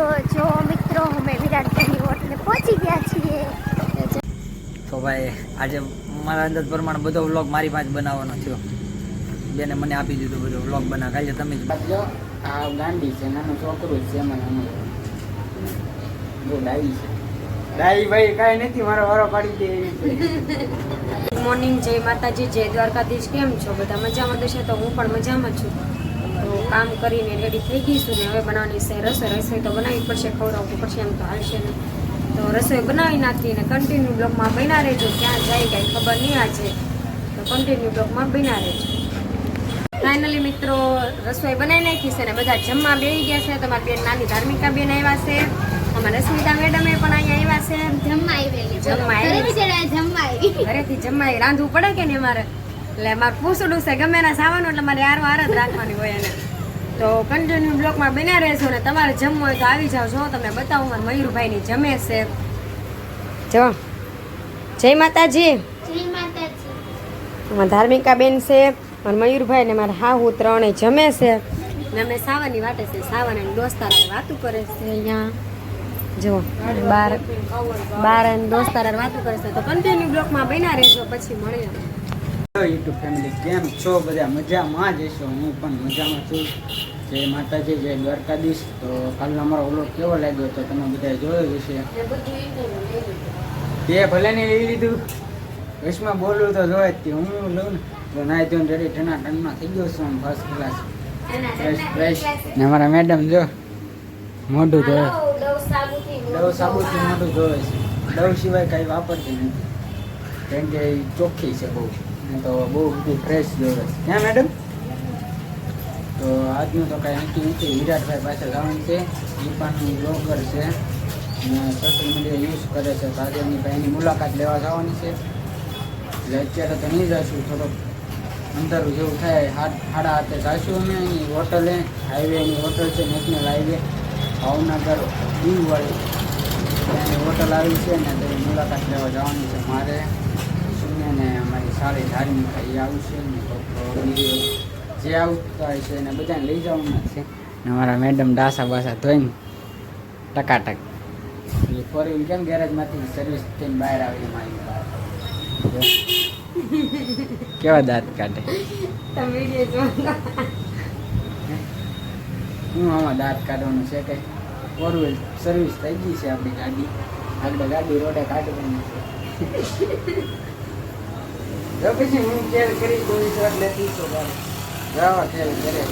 તો જો મિત્રો અમે વિરાટભાઈની હોટલે પહોંચી ગયા છીએ. તો ભાઈ આજે મારા અંદાજ પ્રમાણે બધો વ્લોગ મારી પાસે બનાવવાનો થયો. બેને મને આપી દીધું બધો વ્લોગ બના કાલે તમે જ આ ગાંડી છે નાનું છોકરું છે મને અમે બહુ ડાઈ છે. ડાઈ ભાઈ કાંઈ નથી મારો વારો પાડી દે ગુડ મોર્નિંગ જય માતાજી જય દ્વારકાધીશ. કેમ છો? બધા મજામાં દેશે તો હું પણ મજામાં છું. કામ કરીને રેડી થઈ ગઈ છું ને હવે બનાવવાની છે રસોઈ. રસોઈ તો બનાવવી પડશે ખવડાવવું પડશે એમ તો હાલશે ને તો રસોઈ બનાવી નાખી ને કન્ટિન્યુ બ્લોકમાં બન્યા રહેજો. ક્યાં જાય કાંઈ ખબર નહીં આજે. તો કન્ટિન્યુ બ્લોકમાં બન્યા રહેજો. ફાઇનલી મિત્રો રસોઈ બનાવી નાખી છે ને બધા જમવા બેસી ગયા છે. તમારી બેન નાની ધાર્મિકા બેન આવ્યા છે. અમારા રશ્મિતા મેડમે પણ અહીંયા આવ્યા છે. જમવા આવેલી જમવા આવેલી. ઘરે જમવા આવી ઘરેથી જમવાય રાંધવું પડે કે નહીં મારે એટલે મારે પૂછડું છે ગમે ના સાવાનું એટલે મારે આરો જ રાખવાની હોય એને. તો કન્ટિન્યુ બ્લોકમાં બન્યા રહેશો ને તમારે જમવું હોય તો આવી જાઓ. જો તમને બતાવું મારા મયુરભાઈની જમે છે. જો. જય માતાજી. ધાર્મિકા બેન છે મારા મયુરભાઈ ને મારા હાહુ ત્રણેય જમે છે. ને અમે સાવાની વાટે છે સાવન અને દોસ્તાર વાતું કરે છે અહીંયા. જો બાર બાર દોસ્તાર વાતું કરે છે. તો કન્ટિન્યુ બ્લોકમાં બન્યા રહેજો પછી મળીએ. હેલો યુટ્યુબ ફેમિલી કેમ છો? બધા મજામાં જ હશો? હું પણ મજામાં છું. જય માતાજી જય દ્વારકાધીશ. તો કાલનો અમારો ઓલો કેવો લાગ્યો તો તમે બધા જોયો જ હશે. તે ભલે ને લઈ લીધું. વિશમાં બોલું તો જોયે જ હું લઉં ને તો નાઈ ધોઈને રેડી ઠંડા ઠંડમાં થઈ ગયો છું ફર્સ્ટ ક્લાસ ફ્રેશ ફ્રેશ ને અમારા મેડમ જો મોઢું જોયે દવ સાબુથી મોઢું જોયે છે. દવ સિવાય કાંઈ વાપરતી નથી. કેમ કે ચોખ્ખી છે બહુ. તો બહુ બધું ફ્રેશ જોવે ક્યાં મેડમ તો આજનું તો કાંઈ નક્કી નથી વિરાટભાઈ પાસે જવાનું છે. એ પણ બ્લોગર છે. અને સોશિયલ મીડિયા યુઝ કરે છે. તો એની ભાઈની મુલાકાત લેવા જવાની છે. એટલે અત્યારે તો નહીં જશું, થોડોક અંધારું જેવું થાય. હાથ સાડા હાથે જઈશું અમે એની હોટલે હાઈવેની હોટલ છે નેશનલ હાઈવે ભાવનગર દીવવાળી એની હોટલ આવી છે ને તો મુલાકાત લેવા જવાની છે મારે. સારી ધાર્મિક એ આવશે ને જે આવતા છે એને બધાને લઈ જવાના છે. ને અમારા મેડમ ડાસા બાસા ધોઈને ટકાટક. એ ફોર વ્હીલ કેમ ગેરેજમાંથી સર્વિસ થઈને બહાર આવી મારી કેવા દાંત કાઢે? હું આમાં દાંત કાઢવાનું છે કંઈ ફોર વ્હીલ સર્વિસ થઈ ગઈ છે આપણી ગાડી. આગળ ગાડી રોડે કાઢવાની છે. જો પછી હું કેર કરી કોઈ શોટ લેતી તો બાર જાઓ ખેલ કરે.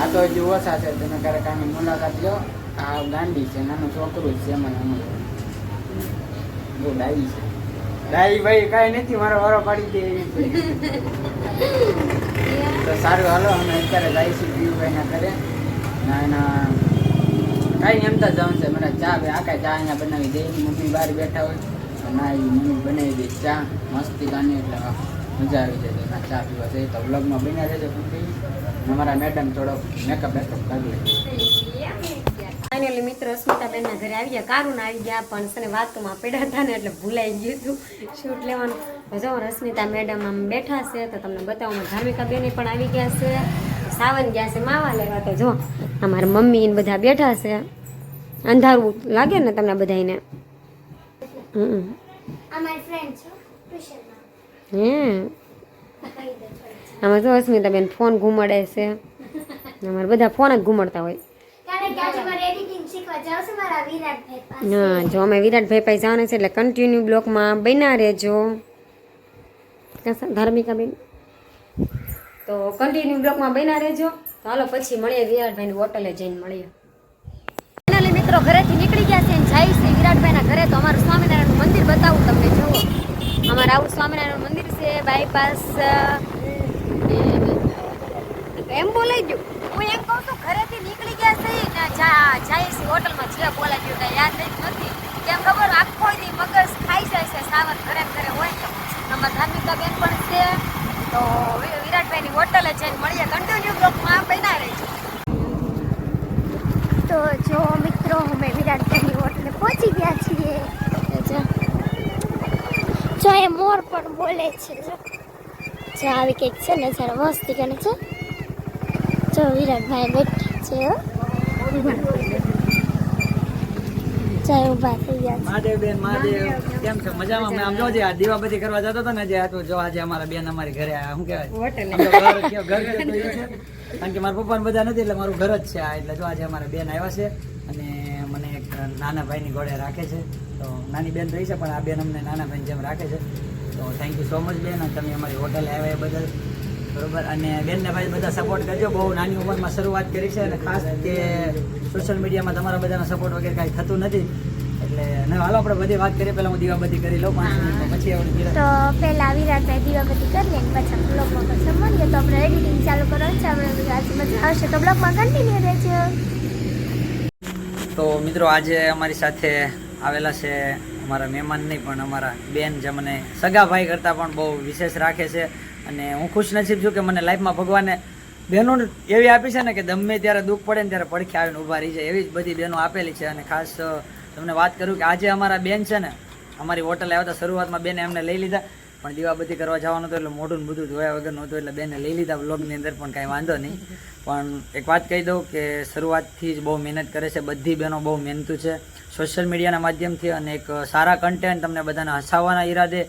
આ તો હજુ ઓછા છે. તમે ક્યારેક આની મુલાકાત લો. આ ગાંડી છે નાનું છોકરું છે મને અમે બહુ ડાઈ છે. ડાઈ ભાઈ કાંઈ નથી. મારો વારો પાડી દે તો સારું હાલો અમે અત્યારે જઈશું પીયુભાઈના ઘરે. ના એના કાંઈ એમ તો જવાનું છે. મને ચા બે આખા ચા અહીંયા બનાવી દે. મમ્મી બહાર બેઠા હોય. તો ના એ મમ્મી બનાવી દે ચા. મસ્તી ગાની એટલે મજા આવી જાય ના ચા પીવા જઈએ તો વ્લોગમાં બન્યા રહેજો કંપની અમારા મેડમ થોડો મેકઅપ મેકઅપ કરી લે. ફાઇનલી મિત્ર અસ્મિતાબેનના ઘરે આવી ગયા. કારુન આવી ગયા પણ છે ને વાતોમાં પડ્યા હતા ને એટલે ભૂલાઈ ગયું હતું. શૂટ લેવાનું. તો જો રશ્મિતા મેડમ આમ બેઠા છે તો તમને બતાવું. ધાર્મિકા બેને પણ આવી ગયા છે. સાવન ગયા છે માવા લેવા. તો જો અમારા મમ્મી ને બધા બેઠા છે. અંધારું લાગે ને તમને બધાને હમ. અમારી ફ્રેન્ડ છો ટ્યુશનમાં હે આમાં જો અસ્મિતાબેન ફોન ઘુમાડે છે. અમારે બધા ફોન જ ઘુમાડતા હોય. હા જો અમે વિરાટભાઈ પાસે જવાના છે એટલે કન્ટિન્યુ બ્લોકમાં બન્યા રહેજો. ધાર્મિકાબેન. ધાર્મિકા બેન તો કન્ટિન્યુ બ્લોકમાં બન્યા રહેજો. તો હાલો પછી મળીએ વિરાટભાઈની હોટલે જઈને મળીએ. મિત્રો ઘરેથી નીકળી ગયા છે અને જાય છે વિરાટભાઈના ઘરે તો અમારું સ્વામિનારાયણનું મંદિર બતાવું તમને જુઓ અમારે આવું સ્વામિનારાયણ મંદિર છે એમ બોલાઈ ગયું હું એમ કહું છું, ઘરેથી નીકળી ગયા છે, ને જાય છે, હોટલમાં જે બોલાઈ ગયું કાંઈ યાદ નથી. કેમ ખબર? આખો દી મગજ ખાઈ જાય છે સાવર ઘરે ઘરે હોય તો. આમાં ધાર્મિકા બેન પણ છે, તો વિરાટભાઈની હોટલે જઈને મળીએ. કન્ટિન્યુ બ્લોકમાં રહે છે. તો જો મિત્રો, અમે વિરાટભાઈની હોટલે પહોંચી ગયા છીએ. જો એ મોર પણ બોલે છે જો આવી કંઈક છે ને જરા મસ્તી કરે છે. જો વિરાટભાઈ બેઠા છે હો. જય ઊભા થઈ ગયા છે. મહાદેવ બેન મહાદેવ. કેમ છો? મજામાં? આમ જો આ દીવાબત્તી કરવા જતો હતો ને જે આ તો જો આજે અમારા બેન અમારી ઘરે આયા શું કહેવાય? ઘર. કારણ કે મારા પપ્પા બધા નથી એટલે મારું ઘર જ છે આ. એટલે જો આજે અમારા બેન આવ્યા છે અને મને એક નાના ભાઈની ઘોડે રાખે છે. તો નાની બેન રહી છે પણ આ બેન અમને નાના ભાઈ જેમ રાખે છે. તો થેન્ક યુ સો મચ બેન તમે અમારી હોટલ આવ્યા બદલ. બરોબર? અને બેનને ભાઈ બધા સપોર્ટ કરજો બહુ નાની ઉંમરમાં શરૂઆત કરી છે અને ખાસ કે સોશિયલ મીડિયામાં તમારા બધાનો સપોર્ટ વગેરે કાંઈ થતું નથી. એટલે ના હાલો આપણે બધી વાત કરીએ. પહેલાં હું દીવાબત્તી કરી લઉં પાંચ મિનિટ પછી આપણે તો પહેલા વિરાટભાઈ દીવાબત્તી કરી લે પછી બ્લોગમાં પછી મળીએ તો આપણે એડિટિંગ ચાલુ કરવાનું છે. આપણે આજે મજા આવશે. તો બ્લોગમાં કન્ટિન્યુ રહેજો. તો મિત્રો આજે અમારી સાથે આવેલા છે અમારા મહેમાન નહીં, પણ અમારા બેન જે મને સગા ભાઈ કરતાં પણ બહુ વિશેષ રાખે છે. અને હું ખુશનસીબ છું કે મને લાઈફમાં ભગવાને બહેનો એવી આપી છે ને કે ગમે ત્યારે દુઃખ પડે ને ત્યારે પડખે આવીને ઊભા રહી જાય. એવી જ બધી બહેનો આપેલી છે અને ખાસ તમને વાત કરું કે આજે અમારા બેન છે ને, અમારી હોટલે આવ્યા હતા, શરૂઆતમાં બેને એમને લઈ લીધા. પણ દીવાબત્તી કરવા જવાનું હતું એટલે મોઢું બધું ધોયા વગર નહોતું એટલે બેને લઈ લીધા બ્લોગની અંદર, પણ કાંઈ વાંધો નહીં. પણ એક વાત કહી દઉં કે શરૂઆતથી જ બહુ મહેનત કરે છે. બધી બહેનો બહુ મહેનતું છે. સોશિયલ મીડિયાના માધ્યમથી અને એક સારા કન્ટેન્ટ તમને બધાને હસાવવાના ઈરાદે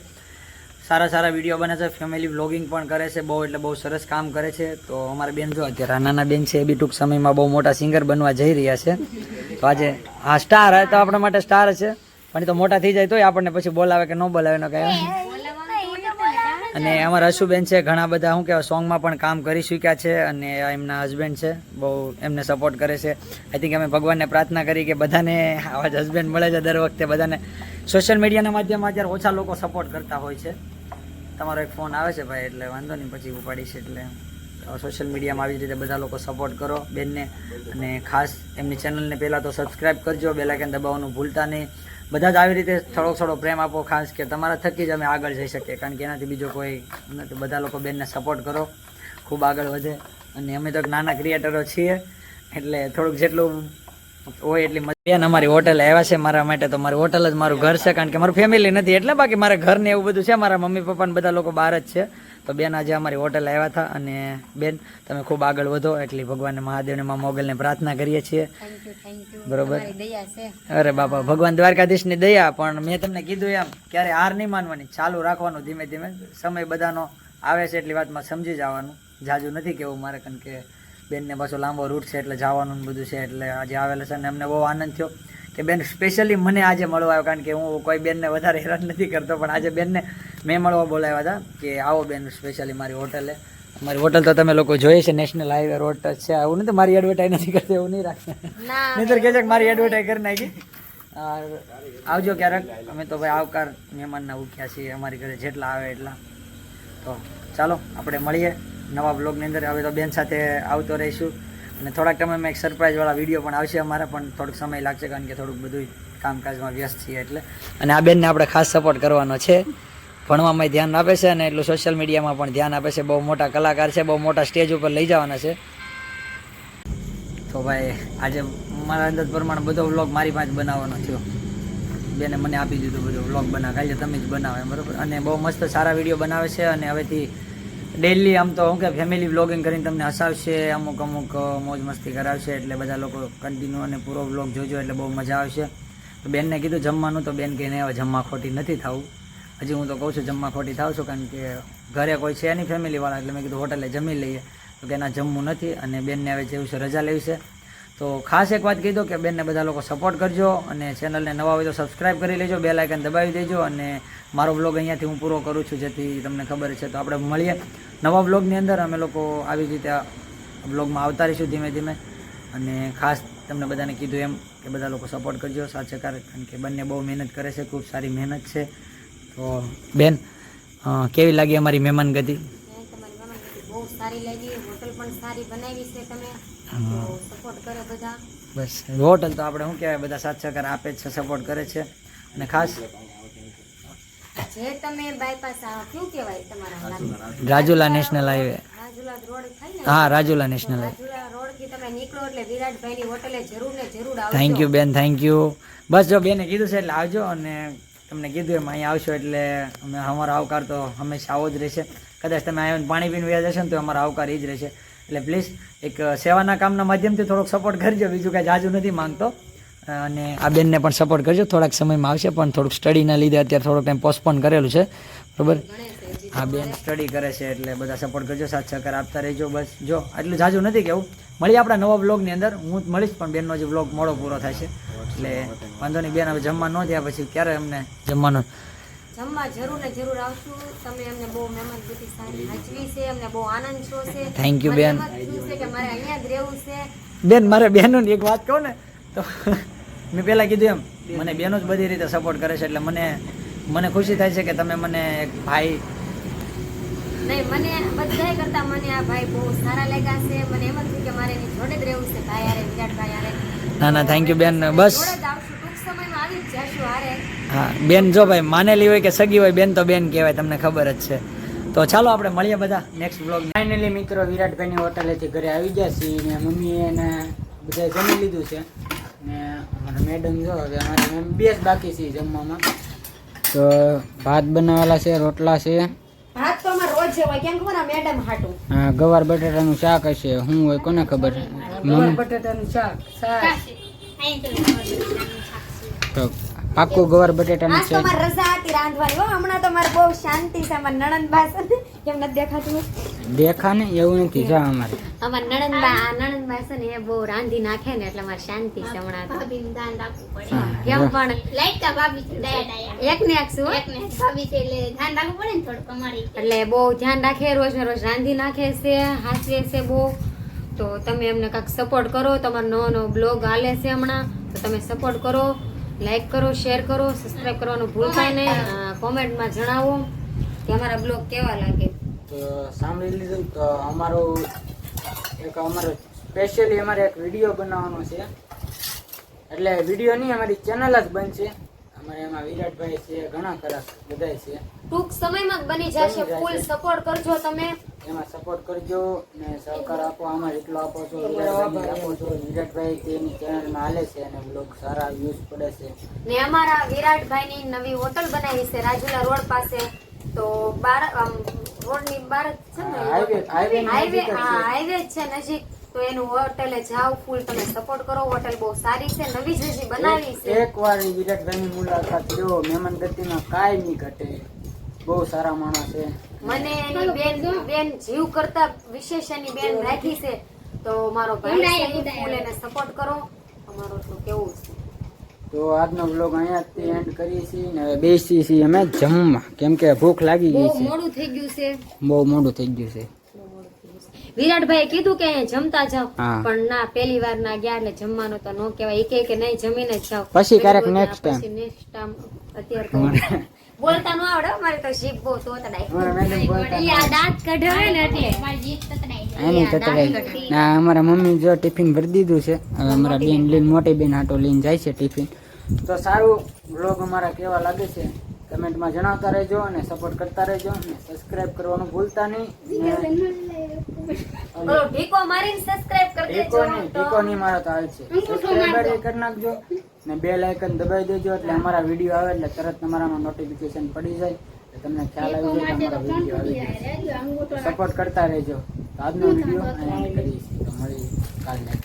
સારા સારા વીડિયો બને છે. ફેમિલી વ્લોગિંગ પણ કરે છે. બહુ એટલે બહુ સરસ કામ કરે છે. તો અમારા બેન જો અત્યારે નાના બેન છે, એ બી ટૂંક સમયમાં બહુ મોટા સિંગર બનવા જઈ રહ્યા છે. તો આજે હા સ્ટાર તો આપણા માટે સ્ટાર છે. પણ તો મોટા થઈ જાય તોય આપણને પછી બોલાવે કે ન બોલાવે, એનો કઈ અને અમારા અશુબેન છે, ઘણા બધા, શું કહેવાય, સોંગમાં પણ કામ કરી ચૂક્યા છે અને એમના હસબન્ડ છે, બહુ એમને સપોર્ટ કરે છે. આઈ થિંક અમે ભગવાનને પ્રાર્થના કરી કે બધાને આવા જ હસબન્ડ મળે છે દર વખતે, બધાને સોશિયલ મીડિયાના માધ્યમમાં અત્યારે ઓછા લોકો સપોર્ટ કરતા હોય છે. તમારો એક ફોન આવે છે ભાઈ, એટલે વાંધો નહીં, પછી ઉપાડીશ એટલે. સોશિયલ મીડિયામાં આવી રીતે બધા લોકો સપોર્ટ કરો બેનને. અને ખાસ એમની ચેનલને પહેલાં તો સબસ્ક્રાઈબ કરજો બેલાઇકન દબાવવાનું ભૂલતા નહીં. બધા જ આવી રીતે થોડો થોડો પ્રેમ આપો, ખાસ કે તમારા થકી જ અમે આગળ જઈ શકીએ. કારણ કે એનાથી બીજો કોઈ નથી. બધા લોકો બેનને સપોર્ટ કરો. ખૂબ આગળ વધે. અને અમે તો નાના ક્રિએટરો છીએ. એટલે થોડુંક જેટલું હોય એટલી બેન અમારી હોટલ આવ્યા છે મારા માટે તો મારી હોટલ જ મારું ઘર છે કારણ કે મારું ફેમિલી નથી એટલે બાકી મારા ઘર ને એવું બધું છે મારા મમ્મી પપ્પા ને બધા લોકો બહાર જ છે. તો બેન આજે અમારી હોટલ આવ્યા હતા અને બેન તમે ખૂબ આગળ વધો એટલી ભગવાન મહાદેવને મા મોગલને પ્રાર્થના કરીએ છીએ. બરોબર? અરે બાપા ભગવાન દ્વારકાધીશની દયા પણ મેં તમને કીધું એમ ક્યારે હાર નહીં માનવાની ચાલુ રાખવાનું ધીમે ધીમે. સમય બધાનો આવે છે એટલી વાતમાં સમજી જવાનું. જાજુ નથી કેવું મારે કારણ કે બેનને પાછો લાંબો રૂટ છે એટલે જવાનું બધું છે એટલે આજે આવેલા છે અને અમને બહુ આનંદ થયો કે બેન સ્પેશિયલી મને આજે મળવા આવ્યો કારણ કે હું કોઈ બેનને વધારે હેરાન નથી કરતો પણ આજે બેનને મેં મળવા બોલાવ્યા હતા કે આવો બેન સ્પેશિયલી મારી હોટલે. મારી હોટલ તો તમે લોકો જોઈએ છે નેશનલ હાઈવે રોડ ટચ છે આવું નથી મારી એડવર્ટાઈઝ નથી કરતી એવું નહીં રાખે નહીં કહે છે કે મારી એડવર્ટાઈઝ કરી નાખી. આવજો ક્યારેક. અમે તો ભાઈ આવકાર મહેમાનના ઉખ્યા છીએ અમારી ઘરે જેટલા આવે એટલા. તો ચાલો આપણે મળીએ. નવા બ્લોગની અંદર હવે તો બેન સાથે આવતો રહીશું. અને થોડાક સમયમાં એક સરપ્રાઈઝવાળા વીડિયો પણ આવશે અમારા, પણ થોડોક સમય લાગશે કારણ કે થોડુંક બધું કામકાજમાં વ્યસ્ત છીએ એટલે. અને આ બેનને આપણે ખાસ સપોર્ટ કરવાનો છે. ભણવામાં ધ્યાન આપે છે અને એટલું સોશિયલ મીડિયામાં પણ ધ્યાન આપે છે. બહુ મોટા કલાકાર છે, બહુ મોટા સ્ટેજ ઉપર લઈ જવાના છે. તો ભાઈ, આજે મારા અંદાજ પ્રમાણે બધો વ્લોગ મારી પાસે બનાવવાનો થયો. બેને મને આપી દીધું બધું વ્લોગ બનાવ. કાલે તમે જ બનાવે બરાબર? અને બહુ મસ્ત સારા વીડિયો બનાવે છે અને હવેથી ડેલી આમ તો હું કે ફેમિલી વ્લોગિંગ કરીને તમને હસાવશે, અમુક અમુક મોજ મસ્તી કરાવશે, એટલે બધા લોકો કન્ટિન્યુ અને પૂરો વ્લોગ જોજો, એટલે બહુ મજા આવશે. તો બેનને કીધું જમવાનું, તો બેન કે, નહીં, હવે જમવા ખોટી નથી થવું. હજી હું તો કહું છું, જમવા ખોટી થાવ છું કારણ કે ઘરે કોઈ છે નહીં ફેમિલીવાળા એટલે મેં કીધું, હોટલે જમી લઈએ. તો કે, ના, જમવું નથી. અને બેનને હવે જેવું છે રજા લેવી છે. તો ખાસ એક વાત કહી દો કે બેનને બધા લોકો સપોર્ટ કરજો અને ચેનલને નવા હોય તો સબસ્ક્રાઈબ કરી લેજો બે લાઇકન દબાવી દેજો અને મારો બ્લોગ અહીંયાથી હું પૂરો કરું છું જેથી તમને ખબર છે. તો આપણે મળીએ નવા બ્લોગની અંદર. અમે લોકો આવી રીતે બ્લોગમાં આવતા રહીશું ધીમે ધીમે. અને ખાસ તમને બધાને કીધું એમ કે બધા લોકો સપોર્ટ કરજો. સાચે કારણ કે બંને બહુ મહેનત કરે છે, ખૂબ સારી મહેનત છે. તો બેન કેવી લાગી અમારી મહેમાન ગતિ મહેમાનગતિ બહુ સારી લાગી. હોટલ પણ સારી બનાવી છે તમે. સપોર્ટ કરે બધા. બસ. હોટલ તો આપણે શું કહેવાય? બધા સાથ સહકાર આપે છે સપોર્ટ કરે છે. અને ખાસ જે તમે બાયપાસ આ કહેવાય તમારા રાજુલા નેશનલ હાઈવે હા રાજુલા નેશનલ થેન્ક યુ બેન થેન્ક યુ બસ જો બેને કીધું છે એટલે આવજો અને તમને કીધું એમ અહીંયા આવશો એટલે અમે અમારો આવકાર તો હંમેશા આવો જ રહેશે. કદાચ તમે અહીંયા પાણી પીને વ્યાજ હશો ને તો અમારો આવકાર એ જ રહેશે. એટલે પ્લીઝ એક સેવાના કામના માધ્યમથી થોડોક સપોર્ટ કરજો. બીજું કાંઈ જાજુ નથી માંગતો. અને આ બેનને પણ સપોર્ટ કરજો. થોડાક સમયમાં આવશે, પણ થોડુંક સ્ટડીના લીધે અત્યારે થોડોક ટાઈમ પોસ્ટપોન કરેલું છે. બરાબર? હા બેન સ્ટડી કરે છે, એટલે બધા સપોર્ટ કરજો. સાથ સહકાર આપતા રહેજો, બસ. જો, આટલું જાજુ નથી કેવું. મળીએ આપણા નવા બ્લોગની અંદર. હું મળીશ, પણ બેનનો જે બ્લોગ મોડો પૂરો થાય છે. એટલે વાંધો નહીં, બેન હવે જમવા ન થયા પછી ક્યારે અમને જમવાનું? જમવા જરૂર ને જરૂર આવશું. તમે અમને બહુ મહેમાન ગતિ સારી હાચવી છે અમને બહુ આનંદ છો. છે થેન્ક યુ બેન. છે કે મારે અહીંયા જ રહેવું છે. બેન મારે બહેનોની એક વાત કહું ને તો મેં પહેલાં કીધું એમ મને બહેનો જ બધી રીતે સપોર્ટ કરે છે એટલે મને મને ખુશી થાય છે કે તમે મને એક ભાઈ નહીં મને બધાય કરતા મને આ ભાઈ બહુ સારા લાગ્યા છે. મને એમ જ કે મારે એની જોડે જ રહેવું છે ભાઈ આરે વિરાટ ભાઈ હારે. ના ના થેન્ક યુ બેન. બસ. ટૂંક સમયમાં આવી જ જશું હારે. હા બેન જો ભાઈ માનેલી હોય કે સગી હોય બેન તો બેન કહેવાય તમને ખબર જ છે. તો ચાલો આપણે મળીએ બધા નેક્સ્ટ બ્લોગ ફાઇનલી મિત્રો વિરાટભાઈની હોટલેથી ઘરે આવી ગયા છીએ ને મમ્મીએ એને બધા જમી લીધું છે. ને અમારા મેડમ જો હવે અમારે મેમ બે જ બાકી છે જમવામાં. તો ભાત બનાવેલા છે રોટલા છે. ભાત તો અમારે રોજ હોય કેમ ખબર આ મેડમ હાટું? હા ગવાર બટાટાનું શાક હશે. શું હોય કોને ખબર? ગવાર બટેટાનું શાક શાક. તો પાક્કું ગવાર બટાટાનું આજ તો શાક. રજા હતી રાંધવાની. હો હમણાં તો મારે બહુ શાંતિ છે અમાર નણંદ બા છે ને, કેમ નથી દેખાતું? દેખા ને એવું નથી જા અમારે. અમાર નણંદ બા આ નણંદ બા છે ને એ બહુ રાંધી નાખે ને એટલે મારે શાંતિ છે હમણાં તો. ભાભી ધ્યાન રાખવું પડે. કેમ પણ? લાઈટ કા ભાભી છે ડાયા એક ને એક શું? એક ને ભાભી છે એટલે ધ્યાન રાખવું પડે ને થોડું અમારી. એટલે બહુ ધ્યાન રાખે રોજ ને રોજ રાંધી નાખે છે હાસવે છે બહુ. તો તમે એમને કાંઈક સપોર્ટ કરો તમારો નવો નવો બ્લોગ હાલે છે હમણાં. તો તમે સપોર્ટ કરો. લાઈક કરો શેર કરો સબસ્ક્રાઈબ કરવાનું ભૂલતા નહીં. કોમેન્ટમાં જણાવો કે અમારા બ્લોગ કેવા લાગે. તો સાંભળી લીધું તો અમારો એક અમારો સ્પેશિયલી અમારે એક વીડિયો બનાવવાનો છે. એટલે વીડિયો નહીં અમારી ચેનલ જ બનશે. અમારે એમાં વિરાટભાઈ છે ઘણા ખરા બધાય છે. ટૂંક સમયમાં જ બની જશે. બની ફૂલ સપોર્ટ કરજો તમે. એમાં સપોર્ટ કરજો ને સહકાર આપો આમાં એટલો આપો છો વિરાટભાઈ આપો છો. વિરાટભાઈ તેની ચેનલમાં હાલે છે અને બ્લોગ સારા વ્યૂઝ પડે છે. ને અમારા વિરાટભાઈની નવી હોટલ બનાવી છે રાજુલા રોડ પાસે. તો બાર આમ રોડની બાર છે ને હાઈવે- હાઈવે ની હાઈવે. છે નજીક. તો એનું હોટેલે જાવ ફૂલ તમે સપોર્ટ કરો. હોટેલ બહુ સારી છે નવી જ હજી બનાવી છે. એક વાર વિરાટભાઈની મુલાકાત લો મહેમાન ગતિમાં કાંઈ નહીં ઘટે. બહુ સારા માણસ છે. મને એની બેન બેન જીવ કરતા વિશેષ એની બેન રાખી છે. તો મારો ભાઈ ફૂલ એને સપોર્ટ કરો. અમારો તો કેવું છે. તો આજનો બ્લોગ અહીંયાથી એન્ડ કરીએ છીએ ને હવે બેસીએ છીએ અમે જમવા. કેમ કે ભૂખ લાગી ગઈ છે. મોડું થઈ ગયું છે. બહુ મોડું થઈ ગયું છે. વિરાટભાઈ કીધું કે અહીંયા જમતા જાવ પણ ના પહેલી વાર ના ગયા એટલે જમવાનું તો નો કહેવાય. એક કહે કે નહીં જમીને જ જાવ પછી ક્યારેક નેક્સ્ટ ટાઈમ નેક્સ્ટ time. અત્યારે બોલતા નો આવડે મારે તો શીખ બહુ તોતડાય બોલતા ઈ આ દાંત કઢાવે ને એટલે. મારી જીભ એની ના અમારા મમ્મી જો ટિફિન ભરી દીધું છે. હવે અમારા બેન લઈને મોટી બેન આટો લઈને જાય છે ટિફિન. તો સારું બ્લોગ અમારા કેવા લાગે છે કમેન્ટમાં જણાવતા રહેજો અને સપોર્ટ કરતા રહેજો અને સબસ્ક્રાઇબ કરવાનું ભૂલતા નહીં. ઓલો ઢીકો મારીને સબસ્ક્રાઇબ કરી દેજો નહીં ટીકો નહીં મારો તો હાલ છે. સબસ્ક્રાઇબ એ કરી નાખજો ને બેલ આઇકન દબાવી દેજો એટલે અમારા વીડિયો આવે એટલે તરત તમારામાં નોટિફિકેશન પડી જાય એટલે તમને ખ્યાલ આવી જાય કે અમારા વીડિયો આવી જાય સપોર્ટ કરતા રહેજો. તો આજનો વીડિયો અહીંયા કરીએ છીએ. તો મળી કાલ next